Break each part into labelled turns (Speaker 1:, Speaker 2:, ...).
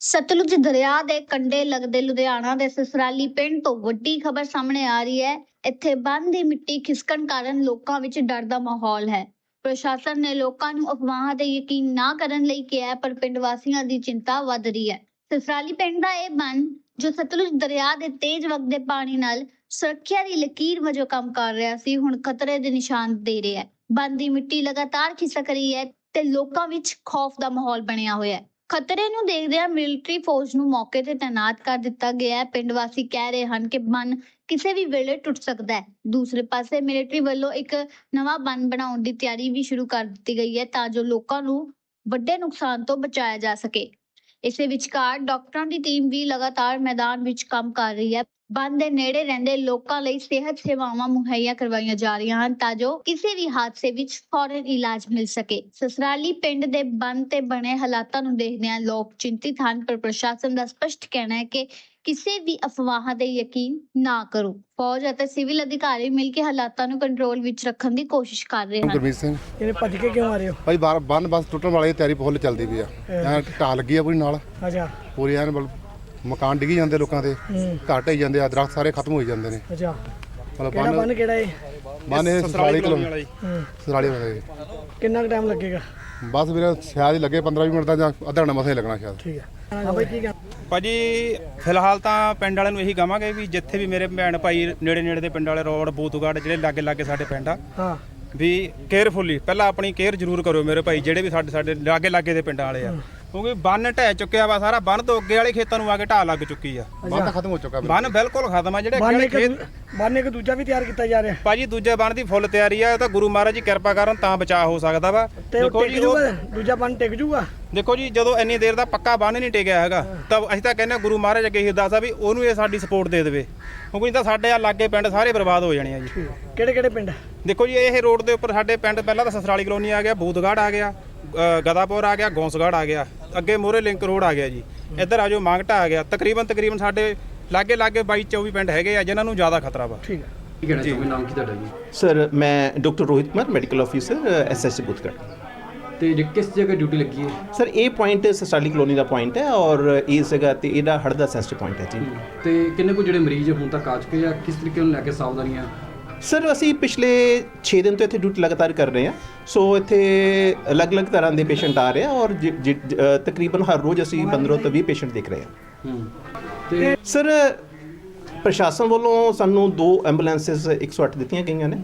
Speaker 1: ਸਤਲੁਜ ਦਰਿਆ ਦੇ ਕੰਢੇ ਲੱਗਦੇ ਲੁਧਿਆਣਾ ਦੇ ਸਸਰਾਲੀ ਪਿੰਡ ਤੋਂ ਵੱਡੀ ਖਬਰ ਸਾਹਮਣੇ ਆ ਰਹੀ ਹੈ। ਇੱਥੇ ਬੰਦ ਦੀ ਮਿੱਟੀ ਖਿਸਕਣ ਕਾਰਨ ਲੋਕਾਂ ਵਿੱਚ ਡਰ ਦਾ ਮਾਹੌਲ ਹੈ। ਪ੍ਰਸ਼ਾਸਨ ਨੇ ਲੋਕਾਂ ਨੂੰ ਅਫਵਾਹਾਂ ਤੇ ਯਕੀਨ ਨਾ ਕਰਨ ਲਈ ਕਿਹਾ ਪਰ ਪਿੰਡ ਵਾਸੀਆਂ ਦੀ ਚਿੰਤਾ ਵੱਧ ਰਹੀ ਹੈ। ਸਸਰਾਲੀ ਪਿੰਡ ਦਾ ਇਹ ਬੰਨ ਜੋ ਸਤਲੁਜ ਦਰਿਆ ਦੇ ਤੇਜ਼ ਵਗਦੇ ਪਾਣੀ ਨਾਲ ਸੁਰੱਖਿਆ ਦੀ ਲਕੀਰ ਵਜੋਂ ਕੰਮ ਕਰ ਰਿਹਾ ਸੀ, ਹੁਣ ਖਤਰੇ ਦੇ ਨਿਸ਼ਾਨ ਦੇ ਰਿਹਾ ਹੈ। ਬੰਦ ਦੀ ਮਿੱਟੀ ਲਗਾਤਾਰ ਖਿਸਕ ਰਹੀ ਹੈ ਤੇ ਲੋਕਾਂ ਵਿੱਚ ਖੌਫ ਦਾ ਮਾਹੌਲ ਬਣਿਆ ਹੋਇਆ ਹੈ। ਖਤਰੇ ਨੂੰ ਦੇਖਦਿਆਂ ਮਿਲਟਰੀ ਫੋਰਸ ਨੂੰ ਮੌਕੇ ਤੇ ਤਾਇਨਾਤ ਕਰ ਦਿੱਤਾ ਗਿਆ ਹੈ। ਪਿੰਡ ਵਾਸੀ ਕਹਿ ਰਹੇ ਹਨ ਕਿ ਬੰਨ ਕਿਸੇ ਵੀ ਵੇਲੇ ਟੁੱਟ ਸਕਦਾ ਹੈ। ਦੂਸਰੇ ਪਾਸੇ ਮਿਲਟਰੀ ਵੱਲੋਂ ਇੱਕ ਨਵਾਂ ਬੰਨ ਬਣਾਉਣ ਦੀ ਤਿਆਰੀ ਵੀ ਸ਼ੁਰੂ ਕਰ ਦਿੱਤੀ ਗਈ ਹੈ ਤਾਂ ਜੋ ਲੋਕਾਂ ਨੂੰ ਵੱਡੇ ਨੁਕਸਾਨ ਤੋਂ ਬਚਾਇਆ ਜਾ ਸਕੇ। ਇਸੇ ਵਿਚਕਾਰ ਡਾਕਟਰਾਂ ਦੀ ਟੀਮ ਵੀ ਲਗਾਤਾਰ ਮੈਦਾਨ ਵਿੱਚ ਕੰਮ ਕਰ ਰਹੀ ਹੈ। ਬੰਨ ਦੇ ਨੇੜੇ ਰਹਿੰਦੇ ਲੋਕਾਂ ਲਈ ਸਿਹਤ ਸੇਵਾਵਾਂ ਮੁਹੱਈਆ ਕਰਵਾਈਆਂ ਜਾ ਰਹੀਆਂ ਹਨ ਤਾਂ ਜੋ ਕਿਸੇ ਵੀ ਹਾਦਸੇ ਵਿੱਚ ਫੌਰਨ ਇਲਾਜ ਮਿਲ ਸਕੇ। ਸਸਰਾਲੀ ਪਿੰਡ ਦੇ ਬੰਦ ਤੇ ਬਣੇ ਹਾਲਾਤਾਂ ਨੂੰ ਦੇਖਦਿਆਂ ਲੋਕ ਚਿੰਤਿਤ ਹਨ, ਪਰ ਪ੍ਰਸ਼ਾਸਨ ਦਾ ਸਪਸ਼ਟ ਕਹਿਣਾ ਹੈ ਕਿ ਕਿਸੇ ਵੀ ਅਫਵਾਹਾਂ ਤੇ ਯਕੀਨ ਨਾ ਕਰੋ। ਫੌਜ ਅਤੇ ਸਿਵਲ ਅਧਿਕਾਰੀ ਮਿਲ ਕੇ ਹਾਲਾਤਾਂ ਨੂੰ ਕੰਟਰੋਲ ਵਿੱਚ ਰੱਖਣ ਦੀ ਕੋਸ਼ਿਸ਼ ਕਰ ਰਹੇ ਹਨ।
Speaker 2: ਗੁਰਮੀਤ ਸਿੰਘ।
Speaker 3: ਇਹਨੇ ਭੱਜ ਕੇ ਕਿਉਂ ਆ ਰਹੇ ਹੋ?
Speaker 2: ਭਾਈ ਬਾਰ ਬੰਨ ਬਸ ਟੁੱਟਣ ਵਾਲੀ ਤਿਆਰੀ ਫੁੱਲ ਚੱਲਦੀ ਪਈ ਆ। ਐਂ ਢਾਹ ਲੱਗੀ ਆ ਪੂਰੀ ਨਾਲ।
Speaker 3: ਅੱਛਾ।
Speaker 2: ਪੂਰੀ ਐਨ ਮਤਲਬ ਮਕਾਨ ਡਿੱਗੀ ਜਾਂਦੇ ਲੋਕਾਂ ਦੇ। ਘਰ ਢਾਈ ਜਾਂਦੇ ਆ ਦਰਖਤ ਸਾਰੇ ਖਤਮ ਹੋਈ ਜਾਂਦੇ ਨੇ।
Speaker 3: ਅੱਛਾ।
Speaker 2: ਮਤਲਬ
Speaker 3: ਕਿਹੜਾ ਬੰਨ
Speaker 2: ਬੰਨ
Speaker 3: ਕਿਹੜਾ ਏ
Speaker 2: ਬੰਨ ਇਹ ਸਸਰਾਲੀ ਕਿਲੋ
Speaker 3: ਹੂੰ
Speaker 2: ਸਸਰਾਲੀ ਵਾਲੇ
Speaker 3: ਕਿੰਨਾ ਕੁ ਟਾਈਮ ਲੱਗੇਗਾ?
Speaker 2: ਬਸ ਵੀਰੇ ਸ਼ਾਇਦ ਹੀ ਲੱਗੇ 15 20 ਮਿੰਟ ਦਾ ਜਾਂ ਅੱਧਾ ਘੰਟਾ ਮਸਾਂ ਹੀ ਲੱਗਣਾ ਸ਼ਾਇਦ।
Speaker 3: ਠੀਕ ਹੈ ਹਾਂ ਬਾਈ ਕੀ ਕਹਿਣਾ
Speaker 4: ਭਾਜੀ ਫਿਲਹਾਲ ਤਾਂ ਪਿੰਡ ਵਾਲਿਆਂ ਨੂੰ ਇਹੀ ਕਹਾਂਗੇ ਵੀ ਜਿੱਥੇ ਵੀ ਮੇਰੇ ਭੈਣ ਭਾਈ ਨੇੜੇ ਨੇੜੇ ਦੇ ਪਿੰਡ ਵਾਲੇ ਰੋਡ ਬੂਤਗੜ ਜਿਹੜੇ ਲਾਗੇ ਲਾਗੇ ਸਾਡੇ ਪਿੰਡ ਆ
Speaker 3: ਹਾਂ।
Speaker 4: ਵੀ ਕੇਅਰਫੁਲੀ ਪਹਿਲਾਂ ਆਪਣੀ ਕੇਅਰ ਜ਼ਰੂਰ ਕਰੋ ਮੇਰੇ ਭਾਈ ਜਿਹੜੇ ਵੀ ਸਾਡੇ ਸਾਡੇ ਲਾਗੇ ਲਾਗੇ ਦੇ ਪਿੰਡਾਂ ਵਾਲੇ ਆ। ਕਿਉਂਕਿ ਬੰਨ ਢਹਿ ਚੁੱਕਿਆ ਵਾ ਸਾਰਾ ਬੰਨ ਤੋਂ ਅੱਗੇ ਵਾਲੇ ਖੇਤਾਂ ਨੂੰ ਆ ਕੇ ਢਾਹ ਲੱਗ ਚੁੱਕੀ ਆ।
Speaker 2: ਬੰਨ ਤਾਂ ਖਤਮ ਹੋ ਚੁੱਕਾ ਵੀਰੇ।
Speaker 4: ਬੰਨ ਬਿਲਕੁਲ ਖਤਮ ਆ ਜਿਹੜੇ
Speaker 3: ਬੰਨ
Speaker 4: ਅੱਗੇ
Speaker 3: ਇੱਕ
Speaker 4: ਵਾਲੇ
Speaker 3: ਦੂ-
Speaker 4: ਖੇਤ
Speaker 3: ਬੰਨ ਇੱਕ ਦੂਜਾ ਵੀ ਤਿਆਰ ਕੀਤਾ ਜਾ ਰਿਹਾ।
Speaker 4: ਭਾਜੀ ਦੂਜੇ ਬੰਨ ਦੀ ਫੁੱਲ ਤਿਆਰੀ ਆ ਇਹ ਤਾਂ ਗੁਰੂ ਮਹਾਰਾਜ ਜੀ ਕਿਰਪਾ ਕਰਨ ਤਾਂ ਬਚਾਅ ਹੋ ਸਕਦਾ ਵਾ।
Speaker 3: ਤੇ ਉਹ
Speaker 4: ਦੇਖੋ
Speaker 3: ਟਿਕ
Speaker 4: ਜੀ ਉਹ-
Speaker 3: ਜੂਗਾ ਦੂਜਾ ਬੰਨ ਟਿਕ ਜੂਗਾ।
Speaker 4: ਦੇਖੋ ਜੀ ਜਦੋਂ ਇੰਨੀ ਦੇਰ ਦਾ ਪੱਕਾ ਬੰਨ ਨਹੀਂ ਟਿਕਿਆ ਹੈਗਾ ਤਾਂ ਅਸੀਂ ਤਾਂ ਕਹਿੰਦੇ ਹਾਂ ਗੁਰੂ ਮਹਾਰਾਜ ਅੱਗੇ ਹੀ ਅਰਦਾਸ ਆ ਵੀ ਉਹਨੂੰ ਇਹ ਸਾਡੀ ਸਪੋਰਟ ਦੇ ਦੇਵੇ। ਕਿਉਂਕਿ ਨਹੀਂ ਤਾਂ ਸਾਡੇ ਆ ਲਾਗੇ ਪਿੰਡ ਸਾਰੇ ਬਰਬਾਦ ਹੋ ਜਾਣੇ ਆ ਜੀ।
Speaker 3: ਕਿਹੜੇ ਕਿਹੜੇ ਪਿੰਡ?
Speaker 4: ਦੇਖੋ ਜੀ ਇਹ ਰੋਡ ਦੇ ਉੱਪਰ ਸਾਡੇ ਪਿੰਡ ਪਹਿਲਾਂ ਤਾਂ ਸਸਰਾਲੀ ਕਲੋਨੀ ਆ ਗਿਆ ਬੂਦਗੜ ਆ ਗਿਆ। ਅ, ਗਦਾਪੁਰ ਆ ਗਿਆ ਗੌਂਸਗੜ ਆ ਗਿਆ ਅੱਗੇ ਮੋਰੇ ਲਿੰਕ ਰੋਡ ਆ ਗਿਆ ਜੀ। ਇੱਧਰ ਆ ਜਾਓ ਮਾਂਗਟਾ ਆ ਗਿਆ। ਤਕਰੀਬਨ ਤਕਰੀਬਨ ਸਾਡੇ ਲਾਗੇ ਲਾਗੇ 22 24 ਪਿੰਡ ਹੈਗੇ ਆ ਜਿਨ੍ਹਾਂ ਨੂੰ ਜ਼ਿਆਦਾ ਖਤਰਾ ਵਾ।
Speaker 3: ਠੀਕ ਹੈ
Speaker 5: ਕੀ ਕਹਿਣਾ ਚਾਹੋਗੇ? ਨਾਮ ਕੀ ਤੁਹਾਡਾ ਜੀ?
Speaker 6: ਸਰ ਮੈਂ doctor Rohit Kumar medical officer SSC Budhgarh
Speaker 5: ਤੇ ਜੇ ਕਿਸ ਜਗ੍ਹਾ ਡਿਊਟੀ ਲੱਗੀ ਹੈ?
Speaker 6: ਸਰ ਇਹ ਪੁਆਇੰਟ ਸਸਾਲੀ ਕਲੋਨੀ ਦਾ ਪੁਆਇੰਟ ਹੈ ਔਰ ਇਸ ਜਗ੍ਹਾ ਤੇ ਇਹਦਾ ਹੜ ਦਾ ਸੈਂਸਿਟਿਵ ਪੁਆਇੰਟ ਹੈ ਜੀ।
Speaker 5: ਤੇ ਕਿੰਨੇ ਕੁ ਜਿਹੜੇ ਮਰੀਜ਼ ਹੁਣ ਤੱਕ ਆ ਚੁੱਕੇ ਆ? ਕਿਸ ਤਰੀਕੇ ਨਾਲ ਲੈ ਕੇ ਸਾਵਧਾਨੀਆਂ
Speaker 6: ਸਰ ਅਸੀਂ ਪਿਛਲੇ 6 ਦਿਨ ਤੋਂ ਇੱਥੇ ਡਿਊਟੀ ਲਗਾਤਾਰ ਕਰ ਰਹੇ ਹਾਂ। ਸੋ ਇੱਥੇ ਅਲੱਗ-ਅਲੱਗ ਤਰ੍ਹਾਂ ਦੇ ਪੇਸ਼ੈਂਟ ਆ ਰਹੇ ਆ ਔਰ ਜਿ- ਜਿ- ਅ, ਤਕਰੀਬਨ ਹਰ ਰੋਜ਼ ਅਸੀਂ 15 ਤੋਂ 20 ਪੇਸ਼ੈਂਟ ਦੇਖ ਰਹੇ ਹਾਂ।
Speaker 5: ਹੂੰ। ਤੇ
Speaker 6: ਸਰ ਪ੍ਰਸ਼ਾਸਨ ਵੱਲੋਂ ਸਾਨੂੰ ਦੋ ਐਂਬੂਲੈਂਸਸ 108 ਦਿੱਤੀਆਂ ਗਈਆਂ ਨੇ।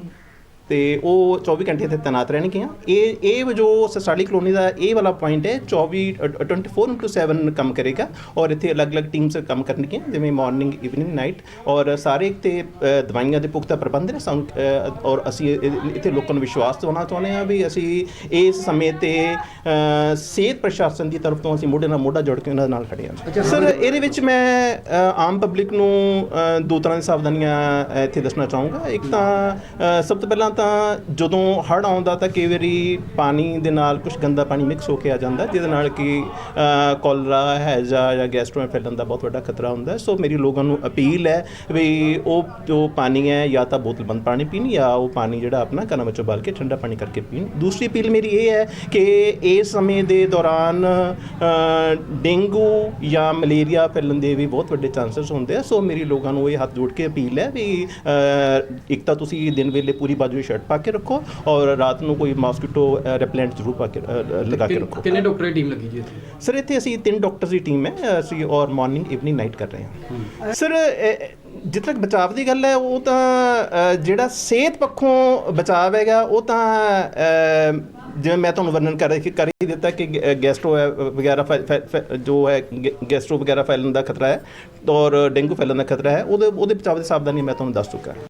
Speaker 6: ਤੇ ਉਹ 24 ਘੰਟੇ ਇੱਥੇ ਤੈਨਾਤ ਰਹਿਣਗੀਆਂ। ਇਹ ਇਹ ਜੋ ਸਸਾਲੀ ਕਲੋਨੀ ਦਾ ਇਹ ਵਾਲਾ ਪੁਆਇੰਟ ਹੈ 24 ਅ, 24/7 ਕੰਮ ਕਰੇਗਾ ਔਰ ਇੱਥੇ ਅਲੱਗ-ਅਲੱਗ ਟੀਮਸ ਕੰਮ ਕਰਨਗੀਆਂ ਜਿਵੇਂ ਮਾਰਨਿੰਗ ਇਵਨਿੰਗ ਨਾਈਟ ਔਰ ਸਾਰੇ ਤੇ ਦਵਾਈਆਂ ਦੇ ਪੁਖਤਾ ਪ੍ਰਬੰਧ ਨੇ ਔਰ ਅਸੀਂ ਇੱਥੇ ਲੋਕਾਂ ਨੂੰ ਵਿਸ਼ਵਾਸ ਦਿਵਾਉਣਾ ਚਾਹੁੰਦੇ ਹਾਂ ਵੀ ਅਸੀਂ ਇਸ ਸਮੇਂ ਤੇ ਸਿਹਤ ਪ੍ਰਸ਼ਾਸਨ ਦੀ ਤਰਫ ਤੋਂ ਅਸੀਂ ਮੋਢੇ ਨਾਲ ਮੋਢਾ ਜੋੜ ਕੇ ਉਹਨਾਂ ਨਾਲ ਖੜੇ ਹਾਂ। ਸਰ ਇਹਦੇ ਵਿੱਚ ਮੈਂ ਆਮ ਪਬਲਿਕ ਨੂੰ ਦੋ ਤਰ੍ਹਾਂ ਦੀ ਸਾਵਧਾਨੀਆਂ ਇੱਥੇ ਦੱਸਣਾ ਚਾਹੂੰਗਾ। ਇੱਕ ਤਾਂ ਸਭ ਤੋਂ ਪਹਿਲਾਂ ਤਾਂ ਤਾਂ ਜਦੋਂ ਹੜ੍ਹ ਆਉਂਦਾ ਤਾਂ ਕਈ ਵਾਰੀ ਪਾਣੀ ਦੇ ਨਾਲ ਕੁਝ ਗੰਦਾ ਪਾਣੀ ਮਿਕਸ ਹੋ ਕੇ ਆ ਜਾਂਦਾ ਜਿਹਦੇ ਨਾਲ ਕਿ ਅ, ਕੋਲਰਾ ਹੈਜ਼ਾ ਜਾਂ ਗੈਸਟ੍ਰੋ ਫੈਲਣ ਦਾ ਬਹੁਤ ਵੱਡਾ ਖਤਰਾ ਹੁੰਦਾ। ਸੋ ਮੇਰੀ ਲੋਕਾਂ ਨੂੰ ਅਪੀਲ ਹੈ ਵੀ ਉਹ ਜੋ ਪਾਣੀ ਹੈ ਜਾਂ ਤਾਂ ਬੋਤਲਬੰਦ ਪਾਣੀ ਪੀਣ ਜਾਂ ਉਹ ਪਾਣੀ ਜਿਹੜਾ ਆਪਣਾ ਘਰਾਂ ਵਿੱਚ ਉਬਾਲ ਕੇ ਠੰਡਾ ਪਾਣੀ ਕਰਕੇ ਪੀਣ। ਦੂਸਰੀ ਅਪੀਲ ਮੇਰੀ ਇਹ ਹੈ ਕਿ ਇਸ ਸਮੇਂ ਦੇ ਦੌਰਾਨ ਡੇਂਗੂ ਜਾਂ ਮਲੇਰੀਆ ਫੈਲਣ ਦੇ ਵੀ ਬਹੁਤ ਵੱਡੇ ਚਾਂਸਸ ਹੁੰਦੇ ਆ। ਸੋ ਮੇਰੀ ਲੋਕਾਂ ਨੂੰ ਇਹ ਹੱਥ ਜੋੜ ਕੇ ਅਪੀਲ ਹੈ ਵੀ ਇੱਕ ਤਾਂ ਤੁਸੀਂ ਦਿਨ ਵੇਲੇ ਪੂਰੀ ਬਾਜੂ ਦੀ ਸ਼ਰਟ ਪਾ ਕੇ ਰੱਖੋ ਔਰ ਰਾਤ ਨੂੰ ਕੋਈ ਮਾਸਕੀਟੋ ਰੈਪਲੈਂਟ ਜ਼ਰੂਰ ਪਾ ਕੇ ਲਗਾ ਕੇ ਰੱਖੋ।
Speaker 5: ਕਿੰਨੇ ਡਾਕਟਰ ਦੀ ਟੀਮ ਲੱਗੀ ਜੀ ਇੱਥੇ?
Speaker 6: ਸਰ ਇੱਥੇ ਅਸੀਂ ਤਿੰਨ ਡਾਕਟਰਸ ਦੀ ਟੀਮ ਹੈ। ਅਸੀਂ ਔਰ ਮਾਰਨਿੰਗ ਇਵਨਿੰਗ ਨਾਈਟ ਕਰ ਰਹੇ ਹਾਂ। ਸਰ ਜਿੱਥੇ ਤੱਕ ਬਚਾਅ ਦੀ ਗੱਲ ਹੈ ਉਹ ਤਾਂ ਜਿਹੜਾ ਸਿਹਤ ਪੱਖੋਂ ਬਚਾਅ ਹੈਗਾ ਉਹ ਤਾਂ ਜਿਵੇਂ ਮੈਂ ਤੁਹਾਨੂੰ ਵਰਣਨ ਕਰ ਰਹੀ ਕਰ ਹੀ ਦਿੱਤਾ ਕਿ ਗੈਸਟ੍ਰੋ ਵਗੈਰਾ ਜੋ ਹੈ ਗੈਸਟ੍ਰੋ ਵਗੈਰਾ ਫੈਲਣ ਦਾ ਖਤਰਾ ਹੈ ਔਰ ਡੇਂਗੂ ਫੈਲਣ ਦਾ ਖਤਰਾ ਹੈ। ਉਹਦੇ ਉਹਦੇ ਬਚਾਅ ਦੀ ਸਾਵਧਾਨੀ ਮੈਂ ਤੁਹਾਨੂੰ ਦੱਸ ਚੁੱਕਾ।